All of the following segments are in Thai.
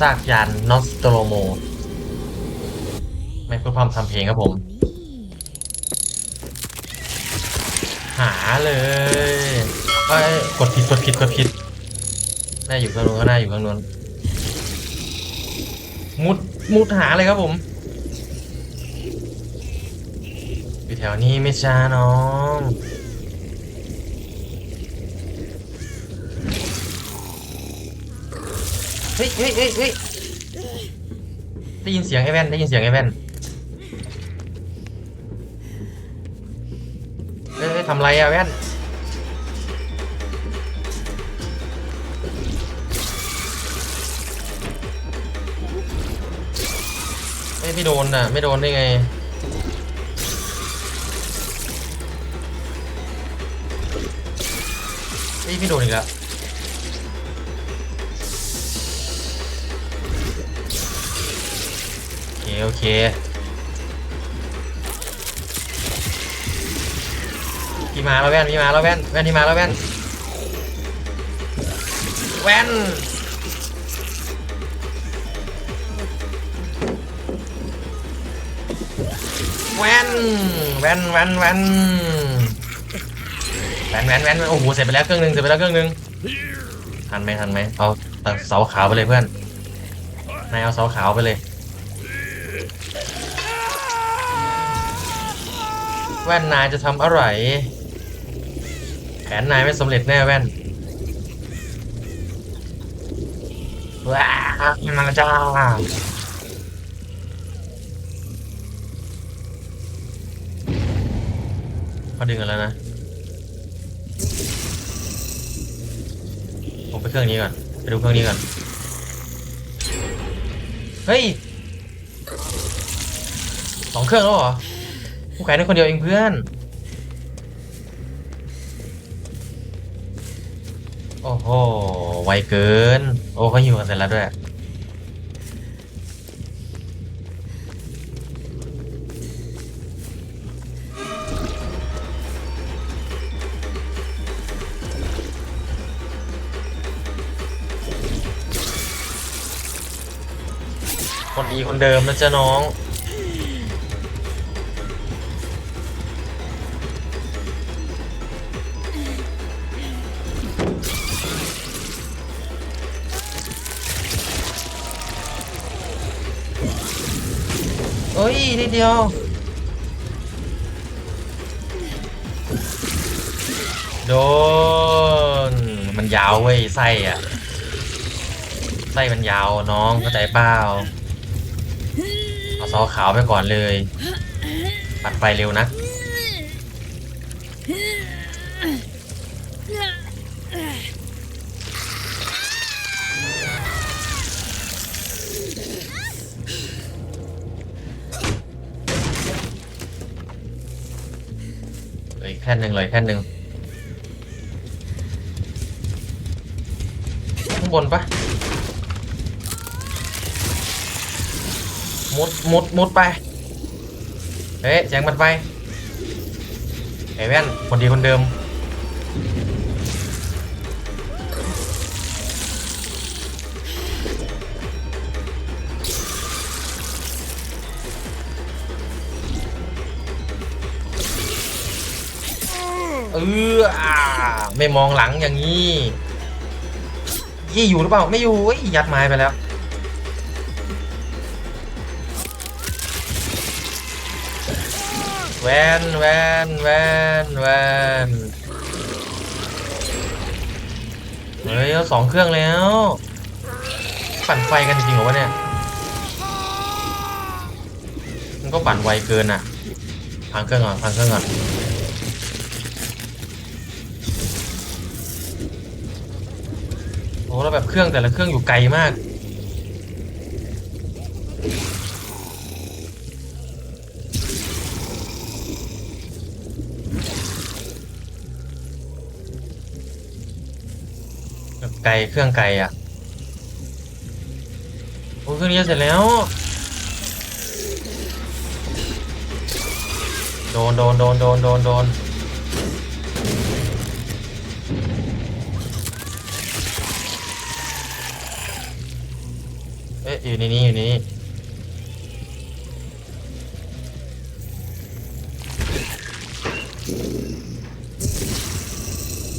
ซากยานนอสโตโลโม ไม่พูดพร่ำทำเพลงครับผม หาเลยเอ้ยกดผิดกดผิดกดผิดน่าอยู่ข้างนู้นก็น่าอยู่ข้างนู้นมุดมุดหาเลยครับผมอยู่แถวนี้ไม่ช้าน้อง เฮ้ยเฮ้ยเฮ้ยเฮ้ยได้ยินเสียงไอ้แว่นได้ยินเสียงไอ้แว่นเอ้ยทำไรอะแว่นเอ้ยไม่โดนอะไม่โดนได้ไงเอ้ยไม่โดนอีกแล้ว โอเคพี่มาแล้วแว่นพี่มาแล้วแว่นแว่นพี่มาแล้วแว่นแว่นแว่นแว่นแว่นแว่นแว่นแว่นแว่นโอ้โหเสร็จไปแล้วเครื่องหนึงเสร็จไปแล้วเครื่องหนึงทันไหมทันไหมเอาเสาขาวไปเลยเพื่อนนายเอาเสาขาวไปเลย แว่นนายจะทำอะไร แผนนายไม่สำเร็จแน่แว่นว้าวมาจ้าเขาดึงกันแล้วนะ ผมไปเครื่องนี้ก่อน ไปดูเครื่องนี้ก่อน เฮ้ยสองเครื่องแล้วเหรอ กูขายได้คนเดียวเองเพื่อน โอ้โห ไวเกิน โอ้เขาหิวกันเสร็จแล้วด้วย คนดีคนเดิมนะจ๊ะน้อง นิดเดียว โดน มันยาวเว้ยไส้อะไส้มันยาวน้องเข้าใจเปล่าเอาซอขาวไปก่อนเลย ปัดไฟเร็วนะ นึ่งเลยแค่หนึ่งข้างบนปะมุดมุดมุดไป เฮ้ยแจงมันไปไอ้แว่นคนดีคนเดิม เอออ่าไม่มองหลังอย่างนี้ยี่อยู่หรือเปล่า ไม่อยู่เอ้ยัดไม้ไปแล้ว แวนแวนแวนแวนเฮ้ยเอาสองเครื่องแล้ว ปั่นไฟกันจริงเหรอวะเนี่ย มันก็ปั่นไวเกินอะพังเครื่องก่อนพังเครื่องก่อน แล้วแบบเครื่องแต่ละเครื่องอยู่ไกลมากแบบไกลเครื่องไกลอะโอ้เครื่องนี้เสร็จแล้ว โดนโดนโดนโดนโดนโดน อยู่ในนี้อยู่ในนี้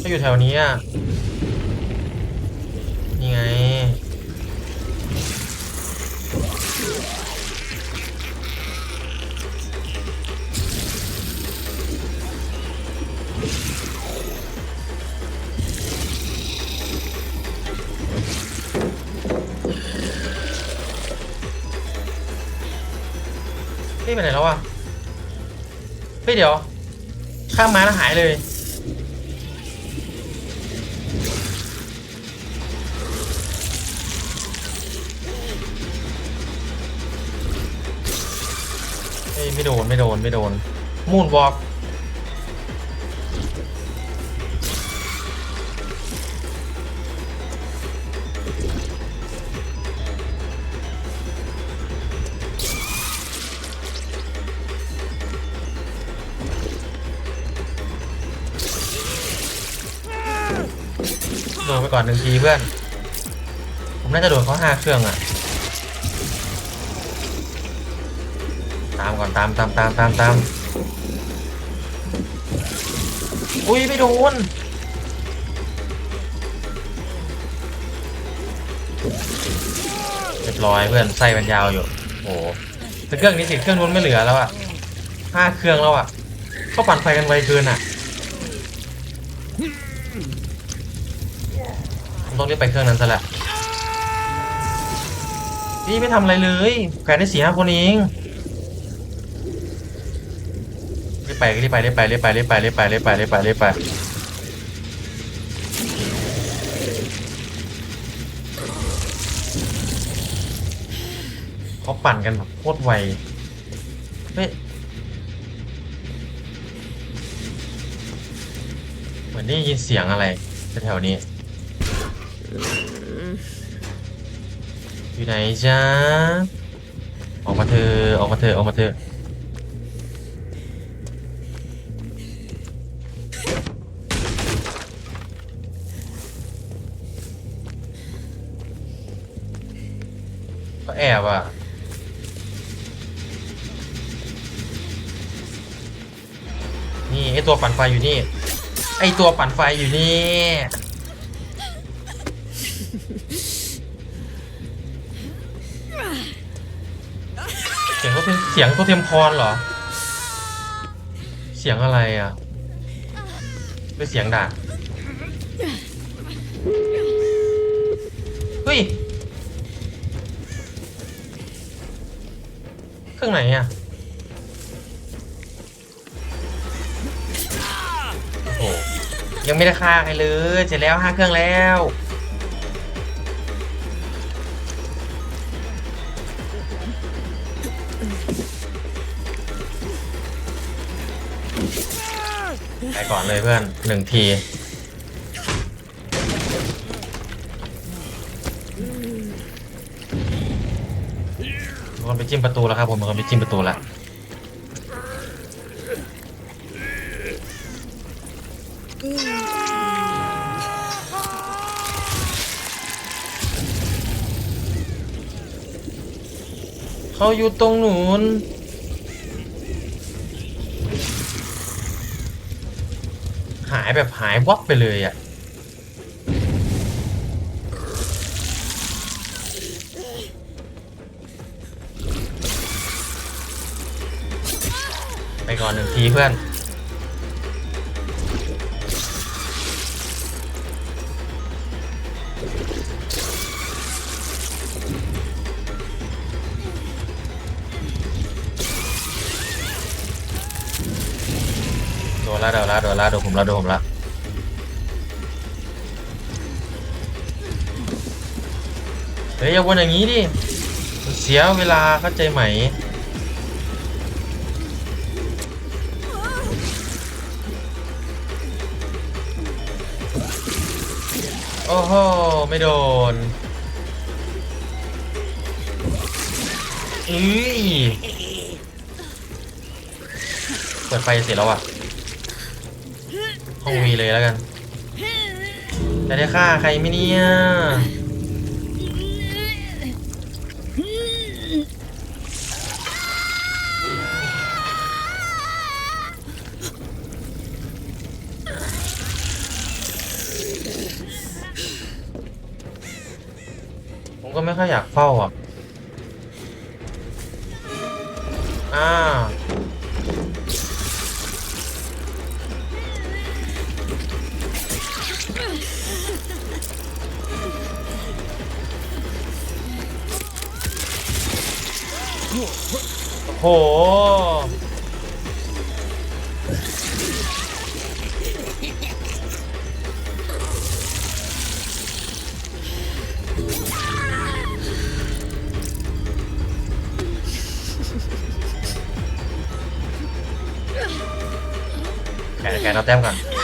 ถ้าอยู่แถวนี้อะ นี่ไง พี่ไปไหนแล้ววะเฮ้ยเดี๋ยว ข้ามมาแล้วหายเลยเฮ้ยไม่โดนไม่โดนไม่โดนมูนวอล์ก ไปก่อนหนึ่งทีเพื่อน ผมน่าจะโดนเขาห้าเครื่องอะตามก่อนตามตามตามตามตามอุ้ยไม่โดนเรียบร้อยเพื่อนไส้มันยาวอยู่โอ้โหแต่เครื่องนี้สิเครื่องนู้นไม่เหลือแล้วอะห้าเครื่องแล้วอะก็ปั่นไฟกันไวเกินอะ ต้องรีบไปเครื่องนั้นซะแหละพี่ไม่ทำอะไรเลยแขวนได้สี่ห้าคนเองรีบไปรีบไปรีบไปรีบไปรีบไปรีบไปรีบไปรีบไปรีบไปเขาปั่นกันแบบโคตรไวเฮ้ยเหมือนได้ยินเสียงอะไรแถวๆนี้ อยู่ไหนจ๊ะออกมาเถอออกมาเถอออกมาเถอก็แอบอะนี่ไอตัวปั่นไฟอยู่นี่ ไอตัวปั่นไฟอยู่นี่ สียงก็เสียงตัวเทมพรเหรอ เสียงอะไรอะเป็นเสียงด่าเฮ้ย เครื่องไหนอะ โอ้ยังไม่ได้ฆ่าใครเลย เสร็จแล้วห้าเครื่องแล้ว ก่อนเลยเพื่อนหนึ่งทีมีคนไปจิ้มประตูแล้วครับผมมีคนไปจิ้มประตูแล้วเขาอยู่ตรงหนุนายแบบหายวับไปเลยอะไปก่อนหนึ่งทีเพื่อน ละโดนละโดนละโดนผมละโดนผมละเฮ้ยอย่าวนอย่างนี้ดิเสียเวลาเข้าใจไหมโอ้โห ไม่โดนอุ้ยเปิดไฟเสร็จแล้วอะ ห้องวีเลยแล้วกันจะได้ฆ่าใครไหมเนี่ยผมก็ไม่ค่อยอยากเฝ้าอะ อ้าว โห แกะแกะเอาแต้มก่อน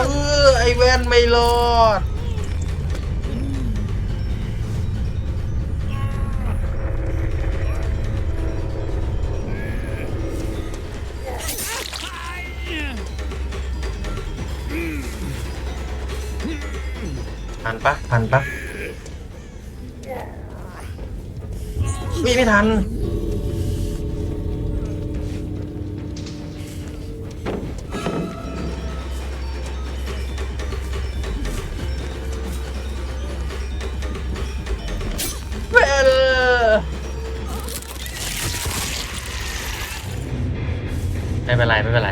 ออไอแว่นไม่รอดทันปะทันปะวิ่งไม่ทัน ไม่เป็นไรไม่เป็นไร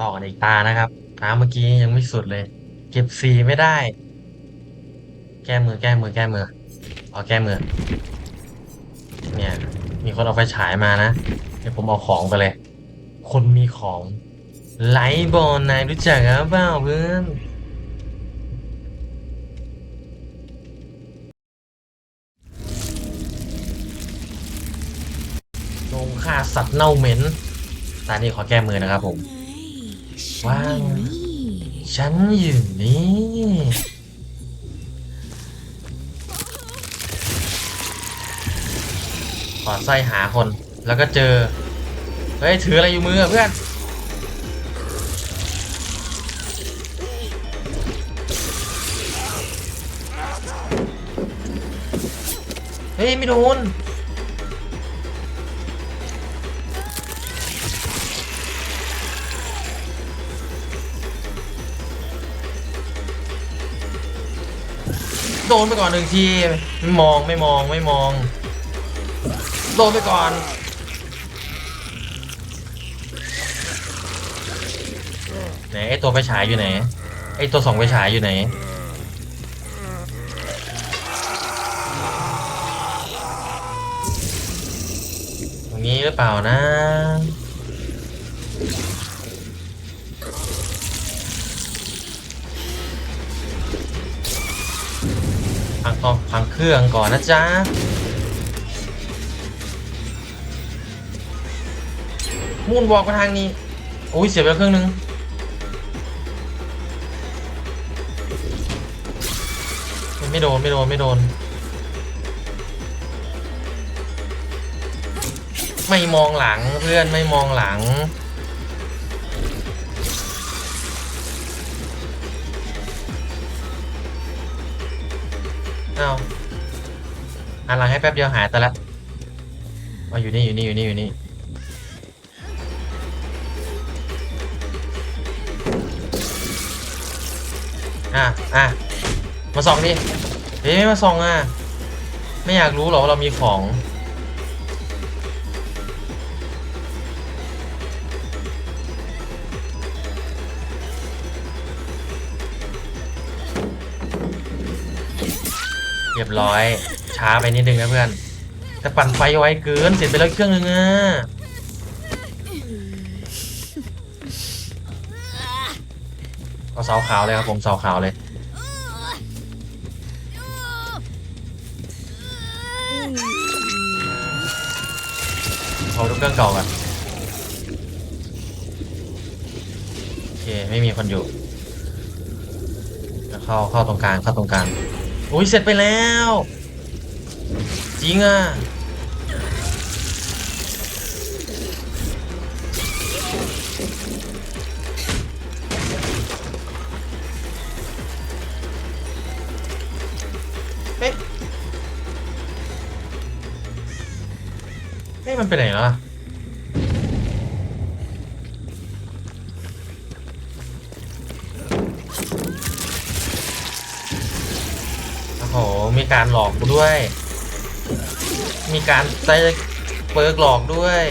ต่อกันอีกตานะครับตาเมื่อกี้ยังไม่สุดเลย เก็บสีไม่ได้ แก้มือแก้มือแก้มือเอาแก้มือเนี่ยมีคนเอาไฟฉายมานะ เดี๋ยวผมเอาของไปเลย คนมีของไลท์บอลนายรู้จักหรือเปล่าเพื่อนลงฆ่าสัตว์เน่าเหม็น ตานี้ขอแก้มือนะครับผม ว้าว ฉันอยู่นี่ขอไส้หาคน แล้วก็เจอ เฮ้ย ถืออะไรอยู่มือเพื่อน เฮ้ย ไม่โดนโดนไปก่อนหนึ่งที ไม่มองไม่มองไม่มอง โดนไปก่อน ไหนไอตัวไฟฉายอยู่ไหน ไอตัวสองไฟฉายอยู่ไหน ตรงนี้หรือเปล่านะ พังก่อนพังเครื่องก่อนนะจ๊ะมูนบอกมาทางนี้ โอ้ยเสียไปเครื่องนึง ไม่โดนไม่โดนไม่โดน ไม่มองหลังเพื่อนไม่มองหลัง เอาวหันหลังให้แป๊บเดียวหายแต่ละมาอยู่นี่อยู่นี่อยู่นี่อยู่นี่อะอะ มาส่องดิเฮ้ยไม่มาส่องอะ ไม่อยากรู้หรอว่าเรามีของเรียบร้อย ช้าไปนิดนึงนะเพื่อน แต่ปั่นไฟไวเกินเสร็จไปแล้วเครื่องนึงอะเอาเสาขาวเลยครับผมเสาขาวเลย เอาดูเครื่องเก่ากันโอเคไม่มีคนอยู่จะเข้าเข้าตรงกลางเข้าตรงกลางอุ้ยเสร็จไปแล้ว จริงอะ ไปไหนล้วอะโอ้โห มีการหลอกกูด้วย มีการใช้เปิร์กหลอกด้วย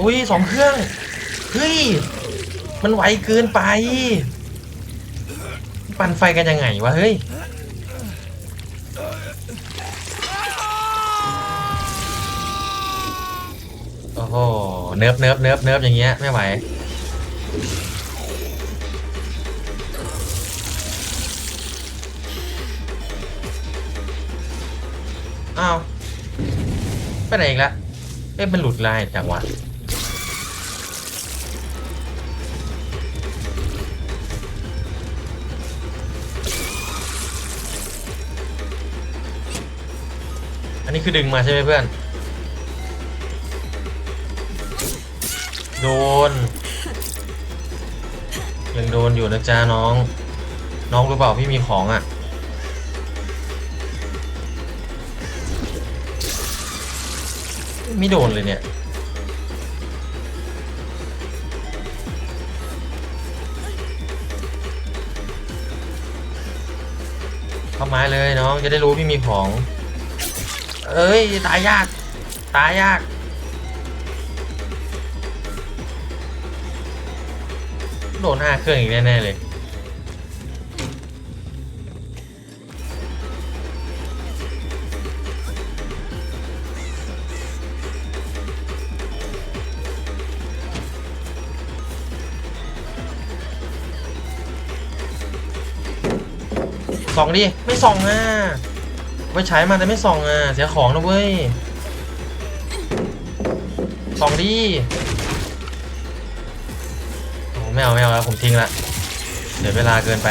อุ้ยสองเครื่อง เฮ้ย มันไวเกินไป ปั่นไฟกันยังไงวะเฮ้ยโอ้โหเนิบเนิบเนิบเนิบอย่างเงี้ยไม่ไหวอ้าวไปไหนอีกละเอ๊ะมันหลุดลายจากวะ นนี้คือดึงมาใช่ไหมเพื่อน โดน ยังโดนอยู่นะจ๊ะน้อง น้องรู้เปล่าพี่มีของอะ่ะ ไม่โดนเลยเนี่ยเข้าไม้เลยน้องจะได้รู้พี่มีของ เอ้ย ตายยาก ตายยาก โดนห้าเครื่องอีกแน่ ๆ เลย ส่องดิ ไม่ส่องอะ ไว้ใช้มาแต่ไม่ส่องอะ เสียของนะเว้ย ส่องดิโอ้ไม่เอาไม่เอาแล้วผมทิ้งละเสียวเวลาเกินไป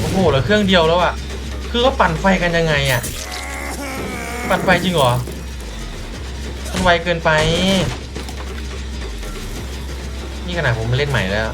โอ้โหเหลือเครื่องเดียวแล้วอะคือเขาปั่นไฟกันยังไงอะปั่นไฟจริงเหรอมันไวเกินไป นี่ขนาดผมเล่นใหม่แล้ว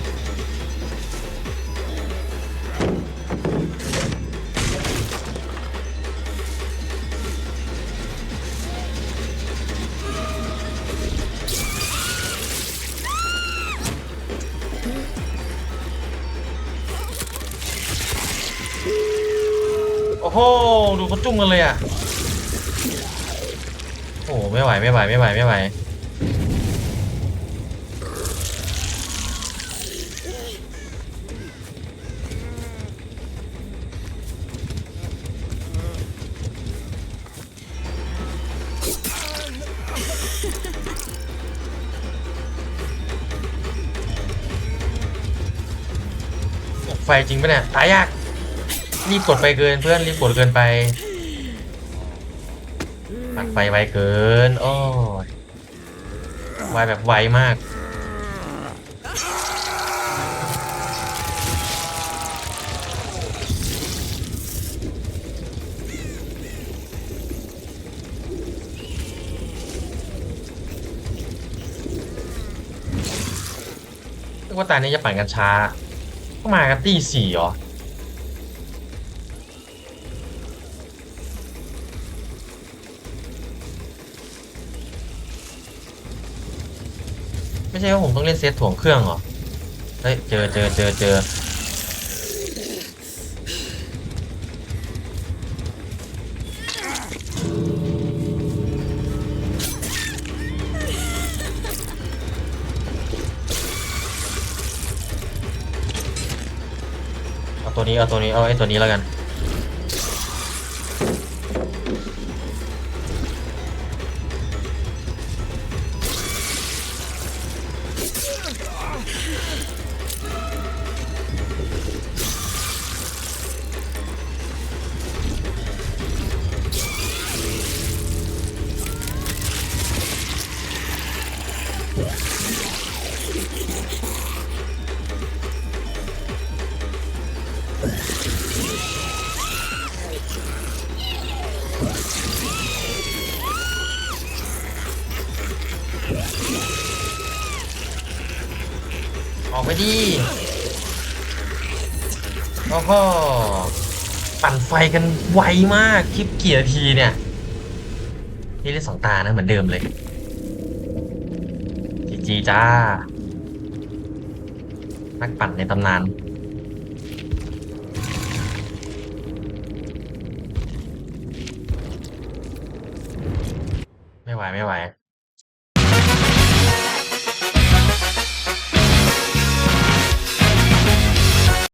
โอ้โห ดูเขาจุ่มกันเลยอะ โอ้โหไม่ไหว ไม่ไหว ไม่ไหว ไม่ไหว ฟจริงปะเนี่ยตายยากรีบกดไปเกินเพื่อนรีบกดเกินไปปัดไฟไวเกินโอ้ยไวแบบไวมากว่าตานี้จะปั่นกันช้า มากันตีสี่เหรอ ไม่ใช่ว่าผมต้องเล่นเซตถ่วงเครื่องเหรอ เฮ้ย เจอเจอเจอเจอ ตัวนี้เอาตัวนี้เอาไอ้ตัวนี้แล้วกัน ไปดิโอ้โหปั่นไฟกันไวมากคลิปกี่นาทีเนี่ย นี่เล่นสองตานะเหมือนเดิมเลยจีจีจ้า นักปั่นในตำนาน